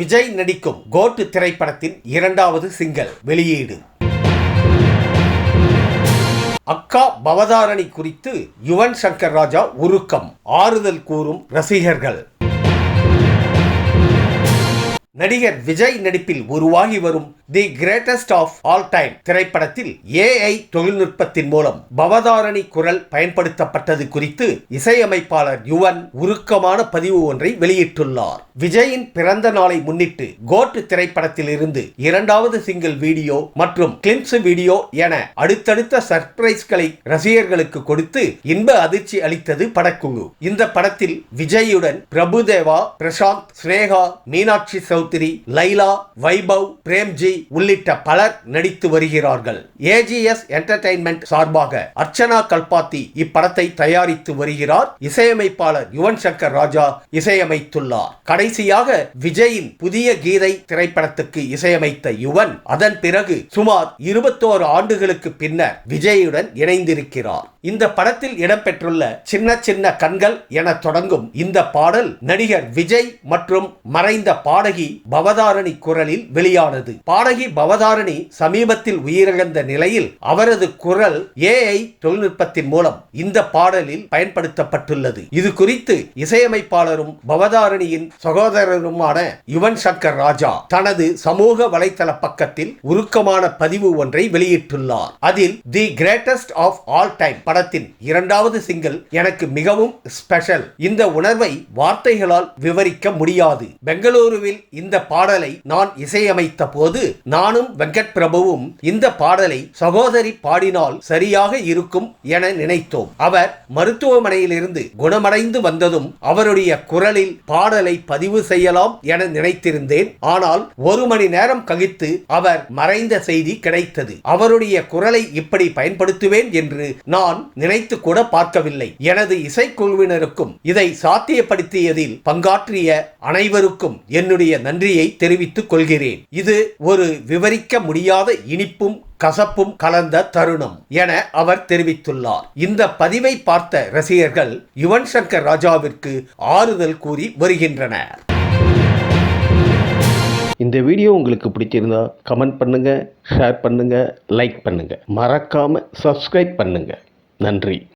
விஜய் நடிக்கும் கோட்டு திரைப்படத்தின் இரண்டாவது சிங்கல் வெளியீடு. அக்கா பவதாரணி குறித்து யுவன் சங்கர் ராஜா உருக்கம் ஆறுதல் கூறும் ரசிகர்கள். நடிகர் விஜய் நடிப்பில் உருவாகி வரும் the greatest of all time திரைப்படத்தில் ஏஐ தொழில்நுட்பத்தின் மூலம் பவதாரணி குரல் பயன்படுத்தப்பட்டது குறித்து இசையமைப்பாளர் யுவன் உருக்கமான பதிவு ஒன்றை வெளியிட்டுள்ளார். விஜயின் பிறந்த நாளை முன்னிட்டு கோட்டு திரைப்படத்தில் இருந்து இரண்டாவது சிங்கிள் வீடியோ மற்றும் கிளிம்ஸ் வீடியோ என அடுத்தடுத்த சர்ப்ரைஸ்களை ரசிகர்களுக்கு கொடுத்து இன்ப அதிர்ச்சி அளித்தது படக்குழு. இந்த படத்தில் விஜயுடன் பிரபுதேவா பிரசாந்த் ஸ்னேகா மீனாட்சி சௌத்ரி லைலா வைபவ் பிரேம்ஜி உள்ளிட்ட பலர் நடித்து வருகிறார்கள். ஏஜிஎஸ் என்டர்டைன்மெண்ட் சார்பாக அர்ச்சனா கல்பாத்தி இப்படத்தை தயாரித்து வருகிறார். இசையமைப்பாளர் யுவன் சங்கர் ராஜா இசையமைத்துள்ளார். கடைசியாக விஜயின் புதிய கீதை திரைப்படத்துக்கு இசையமைத்த யுவன் அதன் பிறகு சுமார் இருபத்தோரு ஆண்டுகளுக்கு பின்னர் விஜயுடன் இணைந்திருக்கிறார். இந்த படத்தில் இடம்பெற்றுள்ள சின்ன சின்ன கண்கள் என தொடங்கும் இந்த பாடல் நடிகர் விஜய் மற்றும் மறைந்த பாடகி பவதாரணி குரலில் வெளியானது. பாடகி பவதாரணி சமீபத்தில் உயிரிழந்த நிலையில் அவரது குரல் ஏஐ தொழில்நுட்பத்தின் மூலம் இந்த பாடலில் பயன்படுத்தப்பட்டுள்ளது. இது குறித்து இசையமைப்பாளரும் பவதாரணியின் சகோதரருமான யுவன் சங்கர் ராஜா தனது சமூக வலைதள பக்கத்தில் உருக்கமான பதிவு ஒன்றை வெளியிட்டுள்ளார். அதில் the greatest of all time படத்தின் இரண்டாவது சிங்கிள் எனக்கு மிகவும் ஸ்பெஷல். இந்த உணர்வை வார்த்தைகளால் விவரிக்க முடியாது. பெங்களூருவில் இந்த பாடலை நான் இசையமைத்த போது நானும் வெங்கட் பிரபுவும் இந்த பாடலை சகோதரி பாடினால் சரியாக இருக்கும் என நினைத்தோம். அவர் மருத்துவமனையிலிருந்து குணமடைந்து வந்ததும் அவருடைய குரலில் பாடலை பதிவு செய்யலாம் என நினைத்திருந்தேன். ஆனால் ஒரு மணி நேரம் கழித்து அவர் மறைந்த செய்தி கிடைத்தது. அவருடைய குரலை இப்படி பயன்படுத்துவேன் என்று நான் நினைத்து கூட பார்க்கவில்லை. எனது இசைக்குழுவினருக்கும் இதை சாத்தியப்படுத்தியதில் பங்காற்றிய அனைவருக்கும் என்னுடைய நன்றியை தெரிவித்துக் கொள்கிறேன். இது ஒரு விவரிக்க முடியாத இனிப்பும் கசப்பும் கலந்த தருணம் என அவர் தெரிவித்துள்ளார். இந்த பதிவை பார்த்த ரசிகர்கள் யுவன் சங்கர் ராஜாவிற்கு ஆறுதல் கூறி வருகின்றனர். இந்த வீடியோ உங்களுக்கு பிடிச்சிருந்தா கமெண்ட் பண்ணுங்கள் ஷேர் பண்ணுங்கள் லைக் பண்ணுங்கள் மறக்காமல் சப்ஸ்கிரைப் பண்ணுங்க. நன்றி.